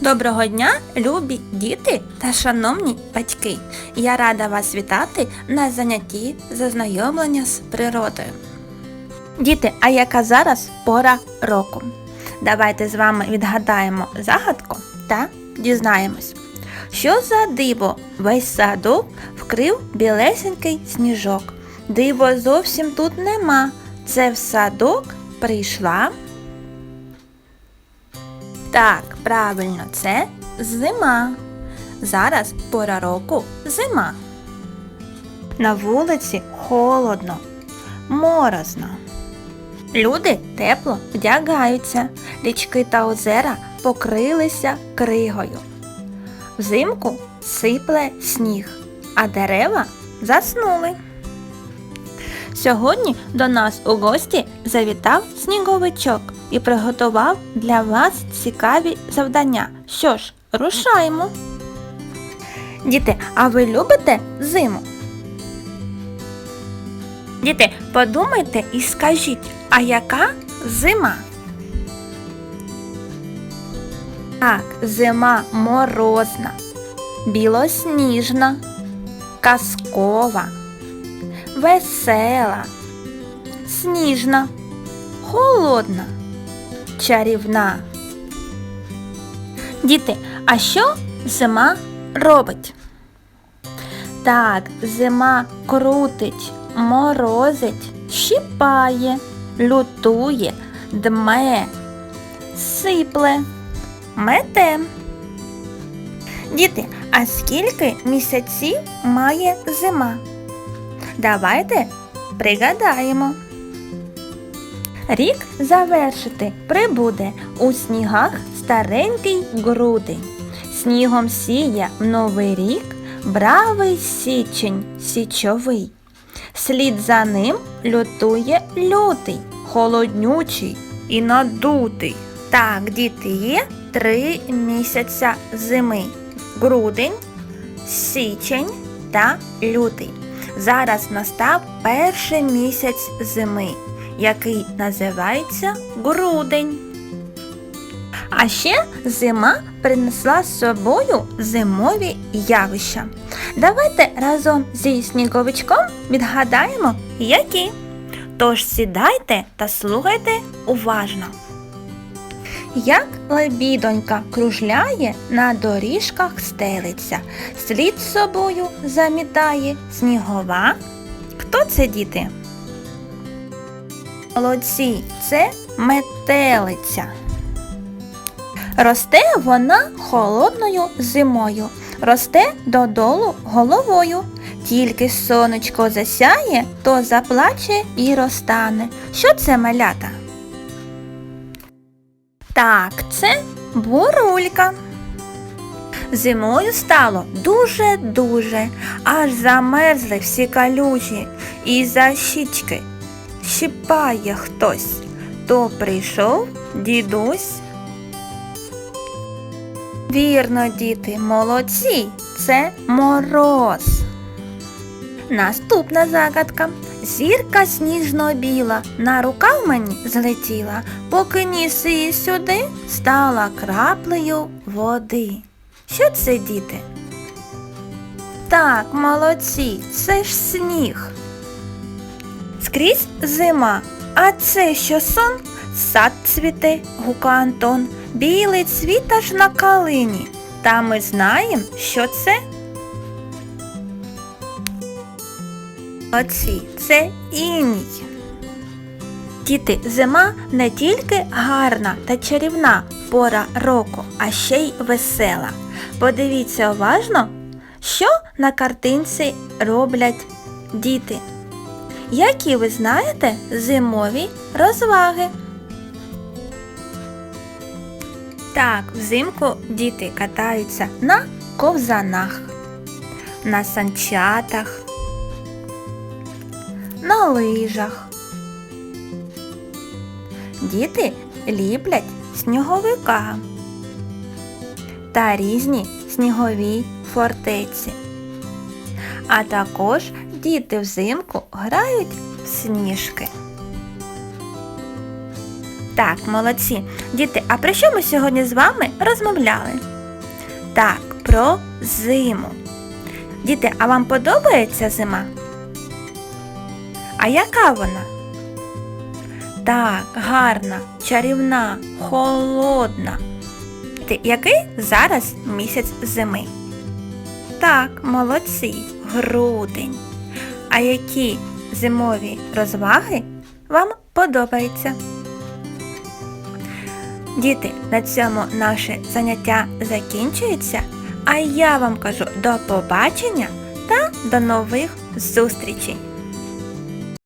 Доброго дня, любі діти та шановні батьки! Я рада вас вітати на занятті зазнайомлення з природою. Діти, а яка зараз пора року? Давайте з вами відгадаємо загадку та дізнаємось, що за диво весь садок вкрив білесенький сніжок. Диво зовсім тут нема. Це в садок прийшла. Так, правильно, це зима. Зараз пора року зима. На вулиці холодно, морозно. Люди тепло вдягаються, річки та озера покрилися кригою. Взимку сипле сніг, а дерева заснули. Сьогодні до нас у гості завітав сніговичок і приготував для вас цікаві завдання. Що ж, рушаємо. Діти, а ви любите зиму? Діти, подумайте і скажіть, а яка зима? Так, зима морозна, білосніжна, казкова, весела, сніжна, холодна, чарівна. Діти, а що зима робить? Так, зима крутить, морозить, щіпає, лютує, дме, сипле, мете. Діти, а скільки місяців має зима? Давайте пригадаємо. Рік завершити прибуде у снігах старенький грудень. Снігом сіє новий рік бравий січень січовий. Слід за ним лютує лютий, холоднючий і надутий. Так, діти, є три місяця зими. Грудень, січень та лютий. Зараз настав перший місяць зими, який називається грудень. А ще зима принесла з собою зимові явища. Давайте разом зі сніговичком відгадаємо, які. Тож сідайте та слухайте уважно. Як лебідонька кружляє, на доріжках стелиться, слід собою замітає снігова. Хто це діти? Молодці, це метелиця. Росте вона холодною зимою, росте додолу головою. Тільки сонечко засяє, то заплаче і розтане. Що це малята? Так, це бурулька. Зимою стало дуже-дуже, аж замерзли всі калюжі, і за щічки щипає хтось. То прийшов дідусь. Вірно, діти, молодці, це мороз. Наступна загадка. Зірка сніжно-біла на рукав мені злетіла, поки ніс її сюди стала краплею води. Що це, діти? Так, молодці, це ж сніг. Скрізь зима, а це що сон? Сад цвіте, гука Антон, білий цвіт аж на калині. Та ми знаємо, що це Оці, це іній. Діти, зима не тільки гарна та чарівна пора року, а ще й весела. Подивіться уважно, що на картинці роблять діти. Які ви знаєте зимові розваги? Так, взимку діти катаються на ковзанах, на санчатах на лижах. Діти ліплять сніговика та різні снігові фортеці. А також діти взимку грають в сніжки. Так, молодці. Діти, а про що ми сьогодні з вами розмовляли? Так, про зиму. Діти, а вам подобається зима? А яка вона? Так, гарна, чарівна, холодна. Який зараз місяць зими? Так, молодці, грудень. А які зимові розваги вам подобаються? Діти, на цьому наше заняття закінчується, а я вам кажу до побачення та до нових зустрічей.